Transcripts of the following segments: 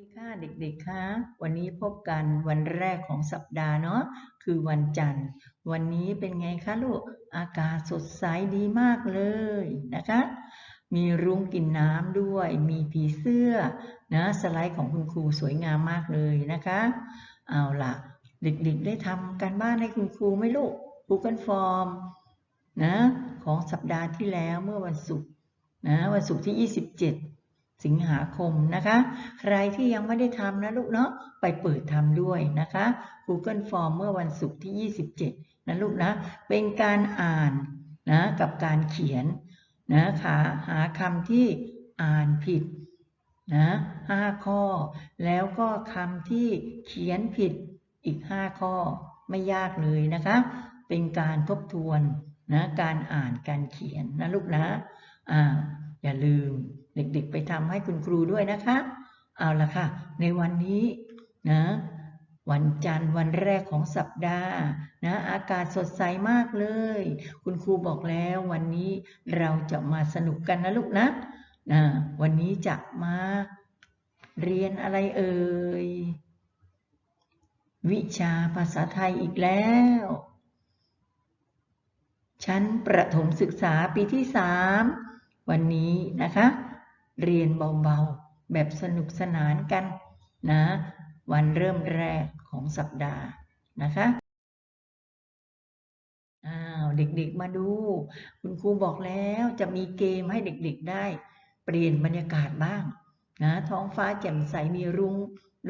ดีค่ะเด็กๆคะวันนี้พบกันวันแรกของสัปดาห์เนาะคือวันจันทร์ วันนี้เป็นไงคะลูกอากาศสดใสดีมากเลยนะคะ มีรุ้งกินน้ำด้วย มีผีเสื้อนะสไลด์ของคุณครูสวยงามมากเลยนะคะ เอาล่ะ เด็กๆได้ทำการบ้านให้คุณครูไหมลูก Google Form นะของสัปดาห์ที่แล้วเมื่อวันศุกร์นะวันศุกร์ที่ 27 สิงหาคมนะคะ ใครที่ยังไม่ได้ทำนะลูกเนาะไปเปิดทำด้วยนะคะ Google Form เมื่อวันศุกร์ที่ 27 นะลูกนะ เป็นการอ่านนะกับการเขียนนะหาหาคำที่อ่านผิดนะห้าข้อ แล้วก็คำที่เขียนผิดอีก 5 ข้อไม่ยากเลยนะคะ เป็นการทบทวนนะการอ่านการเขียนนะลูกนะอ่าอย่าลืม เด็กๆ ไปทำให้คุณครูด้วยนะคะ เอาละค่ะ ในวันนี้นะวันจันทร์วันแรกของสัปดาห์นะอากาศสดใสมากเลย คุณครูบอกแล้ววันนี้เราจะมาสนุกกันนะลูกนะนะวันนี้จะมาเรียนอะไรเอ่ยวิชาภาษาไทยอีกแล้ว ชั้นประถมศึกษาปีที่สามวันนี้นะคะ เรียนเบาๆ แบบสนุกสนานกันนะ วันเริ่มแรกของสัปดาห์นะคะอ้าวเด็กๆมาดู คุณครูบอกแล้วจะมีเกมให้เด็กๆได้ เปลี่ยนบรรยากาศบ้างนะท้องฟ้าแจ่มใสมีรุ้ง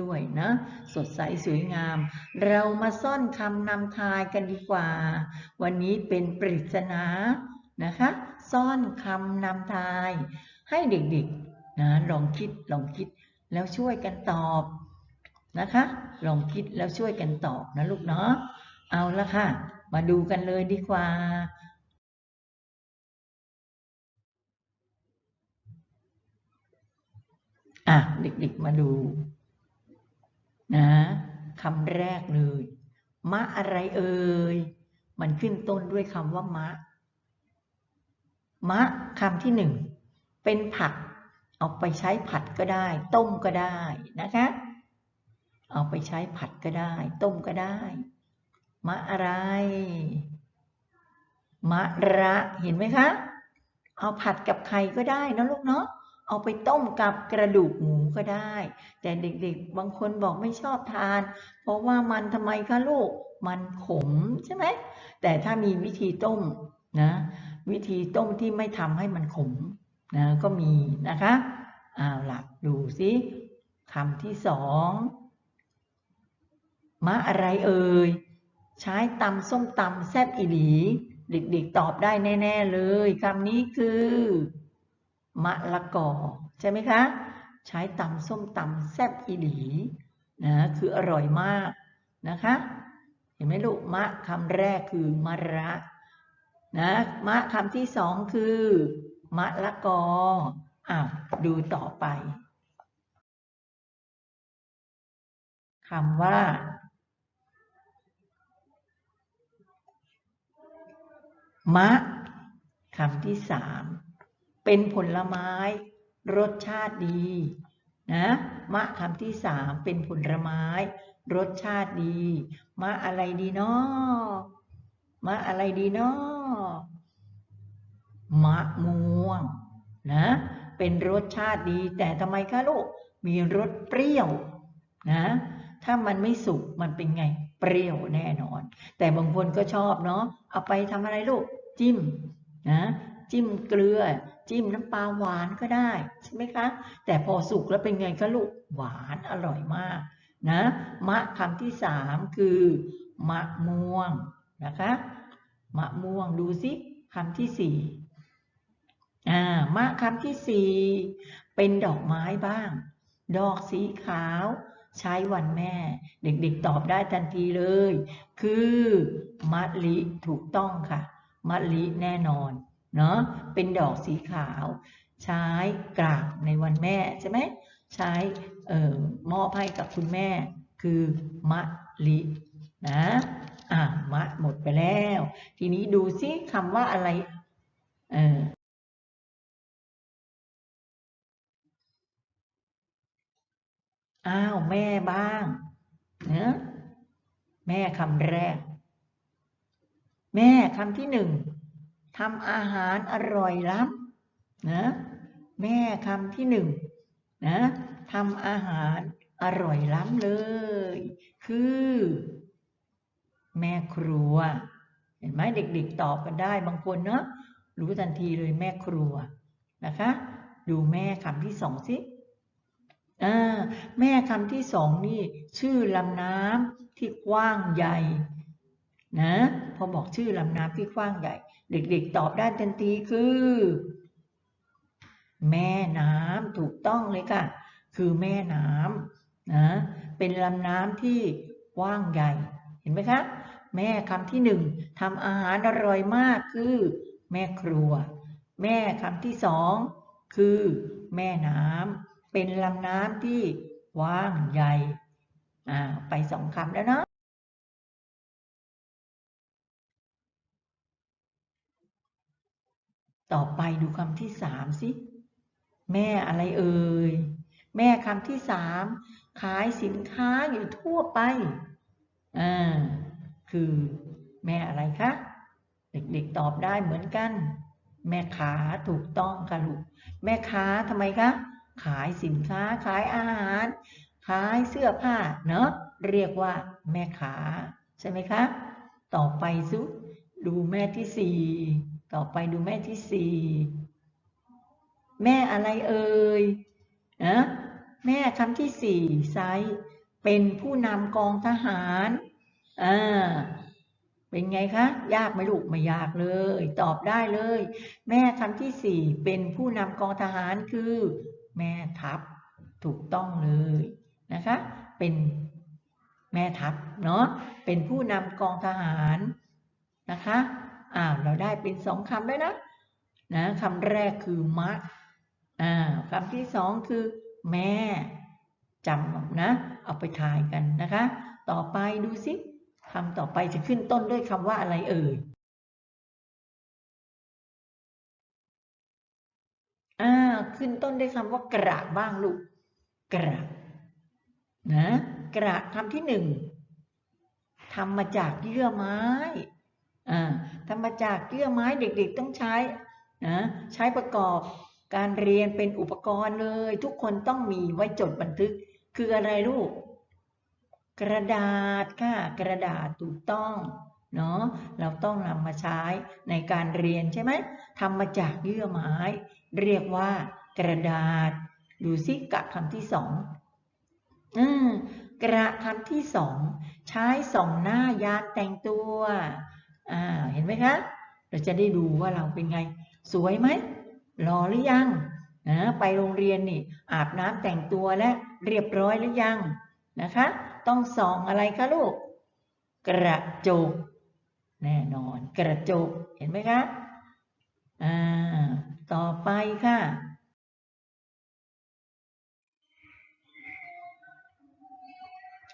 ด้วยนะ สดใสสวยงาม เรามาซ่อนคำนำทายกันดีกว่า วันนี้เป็นปริศนานะคะ ซ่อนคำนำทาย ให้เด็กๆนะลองคิดลองคิดแล้วช่วยกันตอบนะคะ ลองคิดแล้วช่วยกันตอบนะลูกเนาะเอาละค่ะ มาดูกันเลยดีกว่าอะเด็กๆมาดู นะคำแรกเลย มะอะไรเอ่ย มันขึ้นต้นด้วยคำว่ามะ มะคำที่หนึ่ง เป็นผัก เอาไปใช้ผัดก็ได้ ต้มก็ได้นะคะ เอาไปใช้ผัดก็ได้ ต้มก็ได้ มะอะไร มะระเห็นไหมคะ เอาผัดกับไข่ก็ได้นะลูกเนาะเอาไปต้มกับกระดูกหมูก็ได้ แต่เด็กๆ บางคนบอกไม่ชอบทาน เพราะว่ามันทำไมคะลูก มันขมใช่ไหม แต่ถ้ามีวิธีต้มนะ วิธีต้มที่ไม่ทำให้มันขม นะก็มีนะคะเอาล่ะดูสิคำที่สองมะอะไรเอ่ย ใช้ตำส้มตำแซ่บอีหลี เด็กๆตอบได้แน่ ๆ เลยคำนี้คือ มะละกอ ใช่ไหมคะ ใช้ตำส้มตำแซ่บอีหลีนะคืออร่อยมากนะคะ เห็นไหมลูกมะคำแรกคือมะระนะมะคำที่สองคือ มะละกออ้าวดูต่อไปคำว่า มะคำที่สามเป็นผลไม้ รสชาติดี นะ มะคำที่สามเป็นผลไม้ รสชาติดี มะอะไรดีเนาะมะอะไรดีเนาะ มะม่วงนะ เป็นรสชาติดีแต่ทำไมคะลูก มีรสเปรี้ยวนะ ถ้ามันไม่สุกมันเป็นไง เปรี้ยวแน่นอน แต่บางคนก็ชอบเนาะ เอาไปทำอะไรลูก จิ้มนะ จิ้มเกลือ จิ้มน้ำปลาหวานก็ได้ใช่ไหมคะ แต่พอสุกแล้วเป็นไงคะลูก หวานอร่อยมากนะ มะคำที่สามคือ มะม่วงนะคะ มะม่วงดูสิคำที่สี่ อ่ามะคำที่สี่เป็นดอกไม้บ้าง ดอกสีขาว ใช้วันแม่ เด็กๆตอบได้ทันทีเลย คือมะลิถูกต้องค่ะมะลิแน่นอนเนาะเป็นดอกสีขาว ใช้กราบในวันแม่ใช่ไหมใช้เอ่อมอบให้กับคุณแม่ คือมะลินะอะมะหมดไปแล้ว ทีนี้ดูซิคำว่าอะไรเออ อ้าวแม่บ้างเนะแม่คำแรก แม่คำที่หนึ่งทำอาหารอร่อยล้ำนะแม่คำที่หนึ่งนะทำอาหารอร่อยล้ำเลย คือ แม่ครัว เห็นไหมเด็กๆตอบกันได้บางคนเนาะรู้ทันทีเลยแม่ครัวนะคะ ดูแม่คำที่สองสิ แม่คำที่สองนี่ชื่อลำน้ำที่กว้างใหญ่นะพอบอกชื่อลำน้ำที่กว้างใหญ่ เด็กๆตอบได้ทันทีคือ แม่น้ำถูกต้องเลยค่ะ คือแม่น้ำนะเป็นลำน้ำที่กว้างใหญ่ เห็นไหมคะ แม่คำที่หนึ่งทำอาหารอร่อยมากคือ แม่ครัว แม่คำที่สองคือ แม่น้ำ เป็นลำน้ำที่กว้างใหญ่อ่าไปสองคำแล้วเนาะต่อไปดูคำที่สามสิ แม่อะไรเอ่ย แม่คำที่สามขายสินค้าอยู่ทั่วไปอ่าคือแม่อะไรคะ เด็กๆตอบได้เหมือนกัน แม่ค้าถูกต้องค่ะลูก แม่ค้าทำไมคะ ขายสินค้าขายอาหาร ขายเสื้อผ้าเนาะเรียกว่าแม่ค้าใช่ไหมคะ ต่อไปซุดูแม่ที่สี่ต่อไปดูแม่ที่สี่แม่อะไรเอ่ยนะแม่คำที่สี่ไซเป็นผู้นำกองทหารอ่าเป็นไงคะ ยากไหมลูกไม่ยากเลย ตอบได้เลย แม่คำที่สี่เป็นผู้นำกองทหารคือ แม่ทัพถูกต้องเลยนะคะ เป็นแม่ทัพเนาะเป็นผู้นำกองทหารนะคะอ้าวเราได้เป็นสองคำแล้วนะนะคำแรกคือมะอ่าคำที่สองคือแม่จำนะ เอาไปทายกันนะคะ ต่อไปดูสิคำต่อไปจะขึ้นต้นด้วยคำว่าอะไรเอ่ย อ่า ขึ้นต้นด้วยคำว่ากระบ้างลูก กระ นะ กระคำที่หนึ่งทำมาจากเยื่อไม้ อ่าทำมาจากเยื่อไม้เด็กๆต้องใช้ นะ ใช้ประกอบการเรียนเป็นอุปกรณ์เลย ทุกคนต้องมีไว้จดบันทึก คืออะไรลูก กระดาษค่ะ กระดาษถูกต้อง เนาะเราต้องนำมาใช้ในการเรียนใช่ไหมทำมาจากเยื่อไม้ เรียกว่ากระดาษ ดูซิกะคำที่สองอืมกระคำที่สองใช้ส่องหน้ายานแต่งตัวอ่าเห็นไหมคะ เราจะได้ดูว่าเราเป็นไง สวยไหมรอหรือยังนะไปโรงเรียนนี่ อาบน้ำแต่งตัวและเรียบร้อยหรือยังนะคะ ต้องส่องอะไรคะลูก กระจก แน่นอนกระจกเห็นไหมคะอ่าต่อไปค่ะ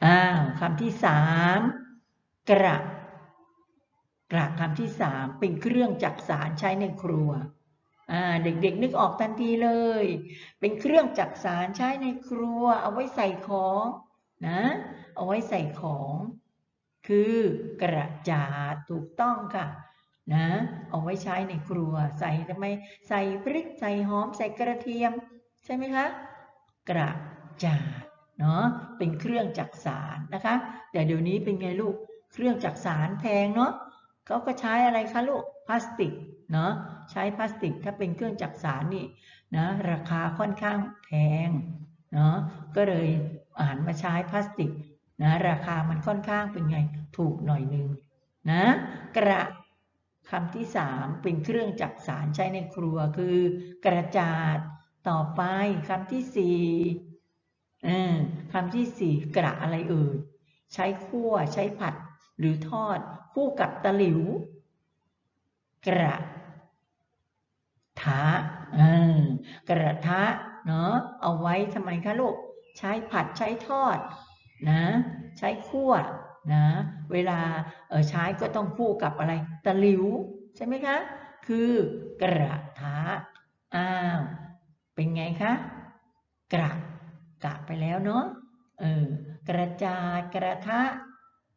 อ้าวคำที่สามกระกระคำที่สามเป็นเครื่องจักสารใช้ในครัวอ่าเด็กๆนึกออกทันทีเลย เป็นเครื่องจักสารใช้ในครัว เอาไว้ใส่ของนะ เอาไว้ใส่ของ คือกระจาดถูกต้องค่ะนะเอาไว้ใช้ในครัวใส่ทำไมใส่พริกใส่หอมใส่กระเทียม ใช่ไหมคะ กระจาดเนาะเป็นเครื่องจักสารนะคะ แต่เดี๋ยวนี้เป็นไงลูกเครื่องจักสารแพงเนาะเขาก็ใช้อะไรคะลูกพลาสติกเนาะใช้พลาสติกถ้าเป็นเครื่องจักสารนี่นะราคาค่อนข้างแพงเนาะก็เลยอ่านมาใช้พลาสติก นะราคามันค่อนข้างเป็นไงถูกหน่อยนึงนะกระคำที่สามเป็นเครื่องจักสารใช้ในครัวคือกระจาดต่อไปคำที่สี่คำที่สี่กระอะไรเอ่ยใช้คั่วใช้ผัดหรือทอดคู่กับตะหลิว กระทะกระทะเนาะเอาไว้ทำไมคะลูกใช้ผัดใช้ทอด นะ ใช้คั่วนะ เวลาเออใช้ก็ต้องคู่กับอะไร ตะหลิว ใช่ไหมคะ คือกระทะอ้าวเป็นไงคะ กระกะไปแล้วเนาะเออกระจาดกระทะ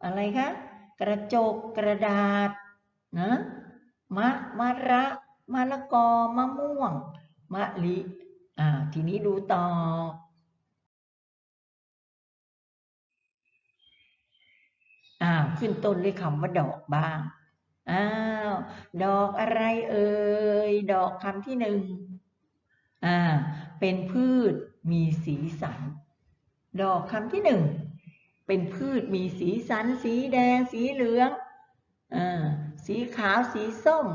อะไรคะกระจกกระดาษนะมะมะระมะละกอมะม่วง มะลิอ่าทีนี้ดูต่อ อ้าวขึ้นต้นด้วยคำว่าดอกบ้าง อ้าว ดอกอะไรเอ่ย ดอกคำที่หนึ่งอ่า เป็นพืชมีสีสัน ดอกคำที่หนึ่ง เป็นพืชมีสีสัน สีแดง สีเหลือง อ่า สีขาว สีส้ม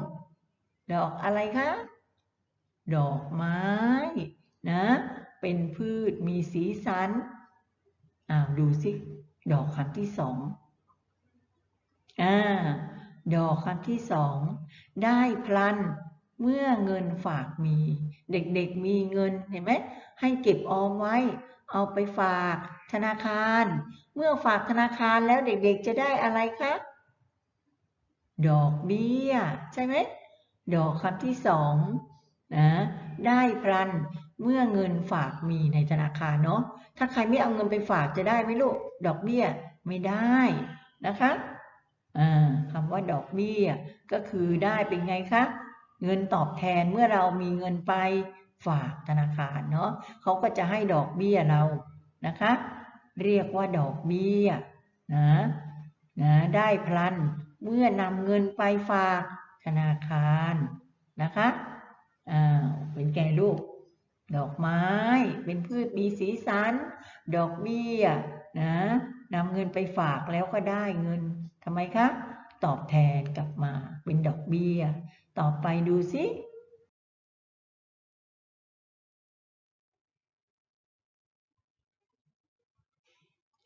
ดอกอะไรคะ ดอกไม้ นะ เป็นพืชมีสีสัน อ้าว ดูสิ ดอกคำที่สอง อ่าดอกคำที่สองได้พลันเมื่อเงินฝากมี เด็กๆมีเงินเห็นไหมให้เก็บออมไว้ เอาไปฝากธนาคาร เมื่อฝากธนาคารแล้วเด็กๆจะได้อะไรคะดอกเบี้ย ใช่ไหมดอกคำที่สองนะได้พลันเมื่อเงินฝากมีในธนาคารเนาะถ้าใครไม่เอาเงินไปฝากจะได้ไหมลูกดอกเบี้ยไม่ได้นะคะ คำว่าดอกเบี้ยก็คือได้เป็นไงคะ เงินตอบแทนเมื่อเรามีเงินไปฝากธนาคารเนาะเขาก็จะให้ดอกเบี้ยเรานะคะ เรียกว่าดอกเบี้ยนะนะได้พลันเมื่อนำเงินไปฝากธนาคารนะคะอ่าเป็นแก่ลูก ดอกไม้เป็นพืชมีสีสัน ดอกเบี้ยนะนำเงินไปฝากแล้วก็ได้เงินำไมคะตอบแทนกลับมาเป็นดอกเบี้ย ต่อไปดูสิ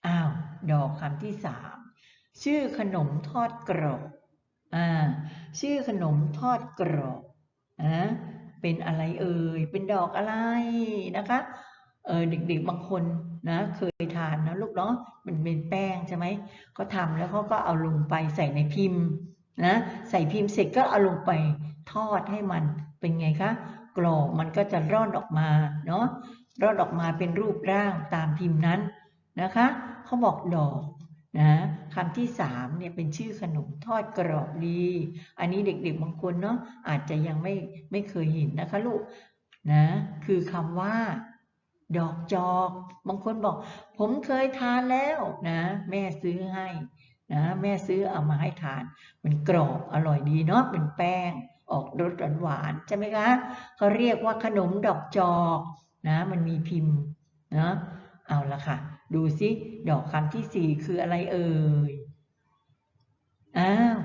อ้าว ดอกคำที่สามชื่อขนมทอดกรอบอ่าชื่อขนมทอดกรอบนะเป็นอะไรเอ่ย เป็นดอกอะไรนะคะ เออเด็กๆบางคนนะเคยทานนะลูกเนาะมันเป็นแป้งใช่ไหมเขาทำแล้วเขาก็เอาลงไปใส่ในพิมพ์นะใส่พิมพ์เสร็จก็เอาลงไปทอดให้มันเป็นไงคะกรอบมันก็จะร่อนออกมาเนาะร่อนออกมาเป็นรูปร่างตามพิมพ์นั้นนะคะเขาบอกดอกนะคำที่สามเนี่ยเป็นชื่อขนมทอดกรอบดี อันนี้เด็กๆบางคนเนาะอาจจะยังไม่ไม่เคยเห็นนะคะลูกนะคือคำว่า ดอกจอก บางคนบอก ผมเคยทานแล้วนะ แม่ซื้อให้นะแม่ซื้อเอามาให้ทาน มันกรอบอร่อยดีเนาะเป็นแป้ง ออกรสหวานๆใช่ไหมคะเขาเรียกว่าขนมดอกจอกนะมันมีพิมพ์นะเอาละค่ะ ดูสิดอกคำที่สี่คืออะไรเอ่ยอ้าว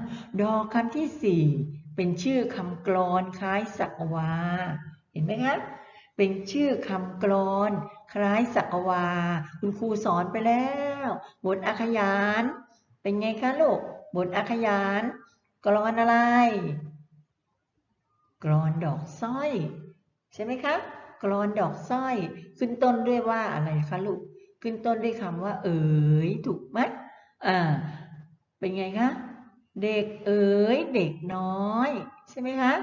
ดอกคำที่สี่เป็นชื่อคำกลอนคล้ายสักวา เห็นไหมคะ เป็นชื่อคำกลอนคล้ายสักวา คุณครูสอนไปแล้ว บทอาขยาน เป็นไงคะลูก บทอาขยานกลอนอะไรกลอนดอกสร้อย ใช่ไหมคะกลอนดอกสร้อย ขึ้นต้นด้วยว่าอะไรคะลูก ขึ้นต้นด้วยคำว่า เอ๋ยถูกไหมอ่า เป็นไงคะ เด็กเอ๋ยเด็กน้อย ใช่ไหมคะ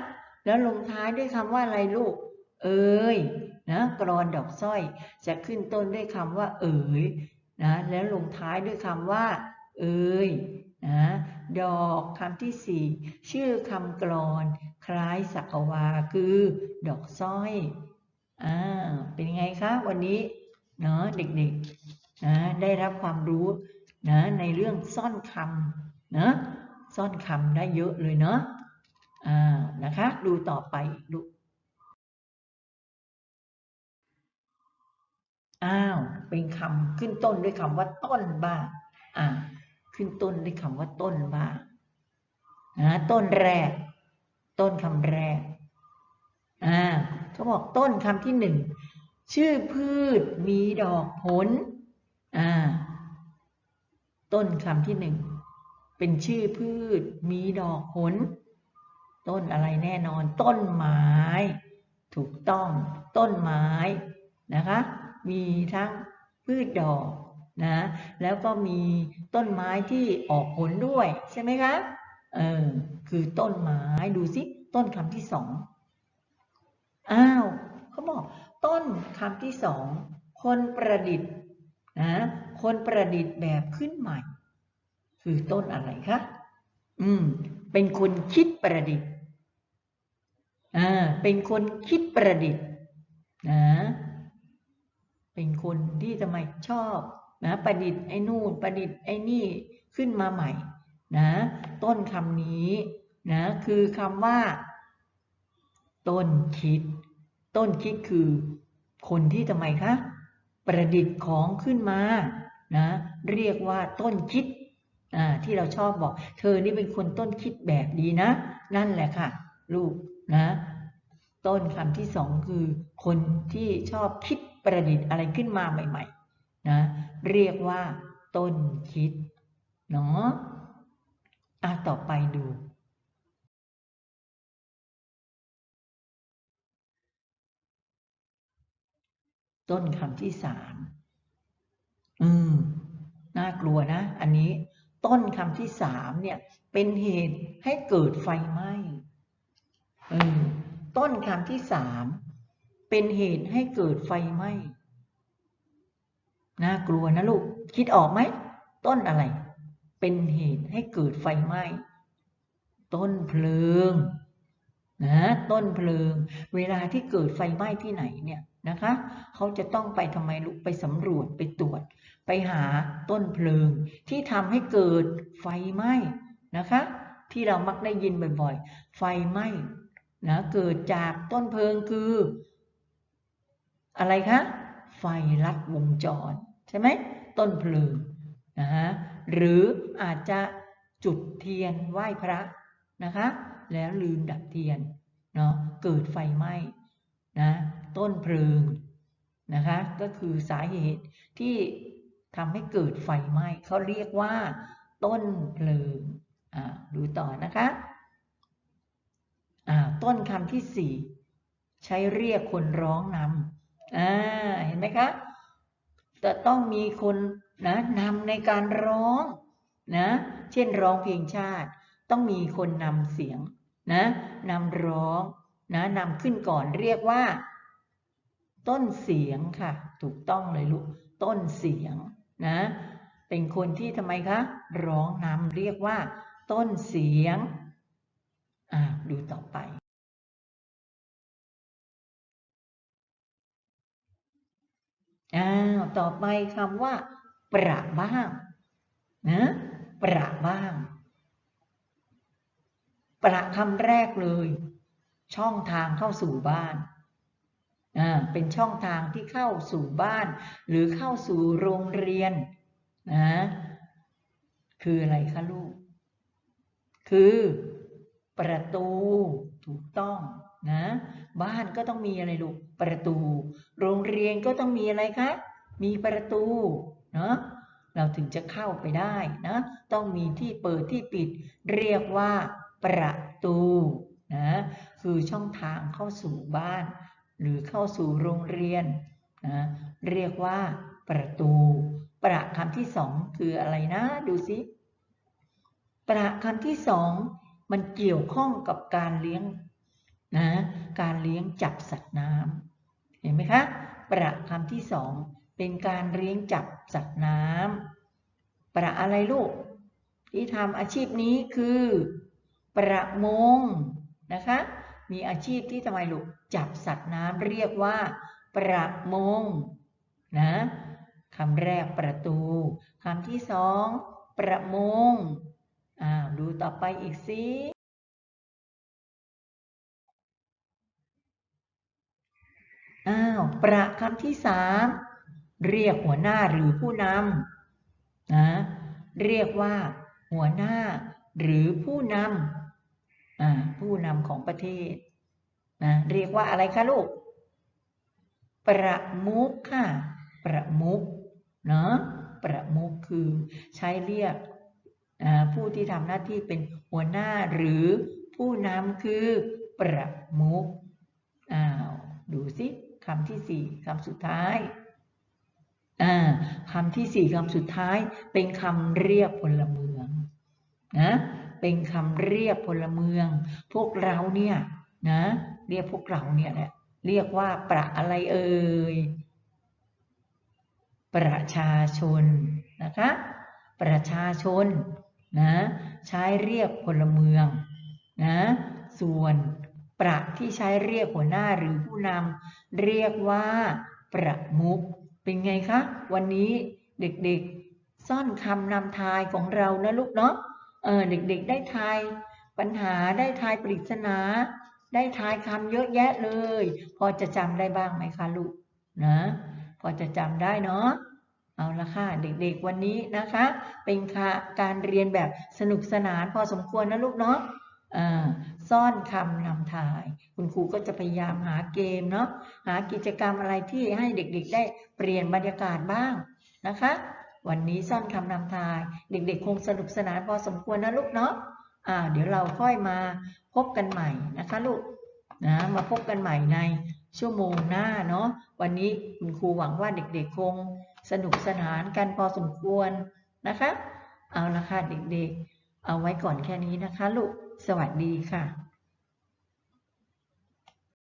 แล้วลงท้ายด้วยคำว่าอะไรลูก เอ๋ยนะกรอนดอกสร้อย จะขึ้นต้นด้วยคำว่า เอ๋ยนะแล้วลงท้ายด้วยคำว่า เอ๋ยนะดอกคำที่สี่ชื่อคำกรอน คล้ายสักวาคือ ดอกสร้อยอ่าเป็นไงคะวันนี้เนาะเด็กๆนะได้รับความรู้นะในเรื่องซ่อนคำนะซ่อนคำได้เยอะเลยเนาะอ่านะคะ ดูต่อไปดู อ้าว เป็นคำขึ้นต้นด้วยคำว่าต้นบ้างอ่า ขึ้นต้นด้วยคำว่าต้นบ้างนะต้นแรก ต้นคำแรก อ่าเขาบอกต้นคำที่หนึ่งชื่อพืชมีดอกผล อ่า ต้นคำที่หนึ่งเป็นชื่อพืชมีดอกผล ต้นอะไรแน่นอน ต้นไม้ ถูกต้อง ต้นไม้นะคะ มีทั้งพืชดอกนะแล้วก็มีต้นไม้ที่ออกผลด้วยใช่ไหมคะเออคือต้นไม้ดูสิต้นคำที่สองอ้าวเขาบอกต้นคำที่สองคนประดิษฐ์นะคนประดิษฐ์แบบขึ้นใหม่ คือต้นอะไรคะอืมเป็นคนคิดประดิษฐ์อ่าเป็นคนคิดประดิษฐ์นะ เป็นคนที่ทำไมชอบนะประดิษฐ์ไอ้นู่นประดิษฐ์ไอ้นี่ขึ้นมาใหม่นะต้นคำนี้นะคือคำว่า ต้นคิด ต้นคิดคือคนที่ทำไมคะประดิษฐ์ของขึ้นมานะเรียกว่าต้นคิดที่เราชอบบอก เธอนี่เป็นคนต้นคิดแบบดีนะ นั่นแหละค่ะ ลูกนะ ต้นคำที่สองคือ คนที่ชอบคิดประดิษฐ์อะไรขึ้นมาใหม่ๆนะเรียกว่า ต้นคิดเนาะอะต่อไปดู ต้นคำที่สามอืม น่ากลัวนะ อันนี้ต้นคำที่สามเนี่ย เป็นเหตุให้เกิดไฟไหม้เออ ต้นคำที่สามเป็นเหตุให้เกิดไฟไหม้น่ากลัวนะลูก คิดออกไหม ต้นอะไร เป็นเหตุให้เกิดไฟไหม้ ต้นเพลิงนะต้นเพลิง เวลาที่เกิดไฟไหม้ที่ไหนเนี่ยนะคะเขาจะต้องไปทำไมลูกไปสำรวจไปตรวจ ไปหาต้นเพลิง ที่ทำให้เกิดไฟไหม้นะคะ ที่เรามักได้ยินบ่อยๆ ไฟไหม้ นะเกิดจากต้นเพลิงคือ อะไรคะ ไฟลัดวงจร ใช่ไหมต้นเพลิงนะฮะหรืออาจจะจุดเทียนไหว้พระนะคะ แล้วลืมดับเทียนเนาะเกิดไฟไหม้นะต้นเพลิงนะคะก็คือสาเหตุที่ทำให้เกิดไฟไหม้เขาเรียกว่า ต้นเพลิงอ่าดูต่อนะคะ ต้นคำที่สี่ใช้เรียกคนร้องนำเห็นไหมคะจะต้องมีคนนะนำในการร้องนะเช่นร้องเพลงชาติ ต้องมีคนนำเสียงนะนำร้องนะนำขึ้นก่อนเรียกว่า ต้นเสียงค่ะ ถูกต้องเลยลูกต้นเสียงนะเป็นคนที่ทำไมคะ ร้องนำเรียกว่า ต้นเสียง อ่าดูต่อไป อ้าว ต่อไปคำว่า ประบ้างนะประบ้าง ประคำแรกเลย ช่องทางเข้าสู่บ้านอ่าเป็นช่องทางที่เข้าสู่บ้าน หรือเข้าสู่โรงเรียนนะคืออะไรคะลูก คือ ประตูถูกต้องนะบ้านก็ต้องมีอะไรลูกประตู โรงเรียนก็ต้องมีอะไรคะมีประตูเนาะเราถึงจะเข้าไปได้นะต้องมีที่เปิดที่ปิด เรียกว่าประตูนะคือช่องทางเข้าสู่บ้าน หรือเข้าสู่โรงเรียนนะเรียกว่าประตู ประคำที่สองคืออะไรนะ ดูสิประคำที่สอง มันเกี่ยวข้องกับการเลี้ยงนะการเลี้ยงจับสัตว์น้ำเห็นไหมคะประคำที่สองเป็นการเลี้ยงจับสัตว์น้ำประอะไรลูก ที่ทำอาชีพนี้คือ ประมงนะคะ มีอาชีพที่ทำไมลูกจับสัตว์น้ำเรียกว่า ประมงนะคำแรกประตูคำที่สองประมง อ้าวดูต่อไปอีกสิอ้าวประคำที่สามเรียกหัวหน้าหรือผู้นำนะเรียกว่า หัวหน้าหรือผู้นำอ่าผู้นำของประเทศนะเรียกว่าอะไรคะลูก ประมุขค่ะ ประมุขเนาะประมุขคือใช้เรียก ผู้ที่ทำหน้าที่เป็นหัวหน้าหรือผู้นำคือประมุขอ้าวดูสิคำที่สี่คำสุดท้ายคำที่สี่คำสุดท้ายเป็นคำเรียกพลเมืองนะเป็นคำเรียกพลเมือง พวกเราเนี่ยนะเรียกพวกเราเนี่ยแหละเรียกว่าประอะไรเอ่ยปประชาชนนะคะ ประชาชน นะใช้เรียกพลเมืองนะส่วนประที่ใช้เรียกหัวหน้าหรือผู้นำเรียกว่า ประมุขเป็นไงคะ วันนี้เด็กๆซ่อนคำนำทายของเรานะลูกเนาะเออเด็กๆได้ทายปัญหาได้ทายปริศนา ได้ทายคำเยอะแยะเลย พอจะจำได้บ้างไหมคะลูกนะ พอจะจำได้เนาะ เอาละค่ะ เด็กๆวันนี้นะคะ เป็นคการเรียนแบบสนุกสนานพอสมควรนะลูกเนาะซ่อนคำนำทาย คุณครูก็จะพยายามหาเกมเนาะหากิจกรรมอะไรที่ให้เด็กๆ ได้เปลี่ยนบรรยากาศบ้างนะคะ วันนี้ซ่อนคำนำทาย เด็กๆ คงสนุกสนานพอสมควรนะลูกเนาะอ่าเดี๋ยวเราค่อยมาพบกันใหม่นะคะลูกนะมาพบกันใหม่ในชั่วโมงหน้าเนาะวันนี้คุณครูหวังว่าเด็กๆ คง สนุกสนานกันพอสมควรนะคะ เอาละค่ะเด็กๆ เอาไว้ก่อนแค่นี้นะคะลูก สวัสดีค่ะ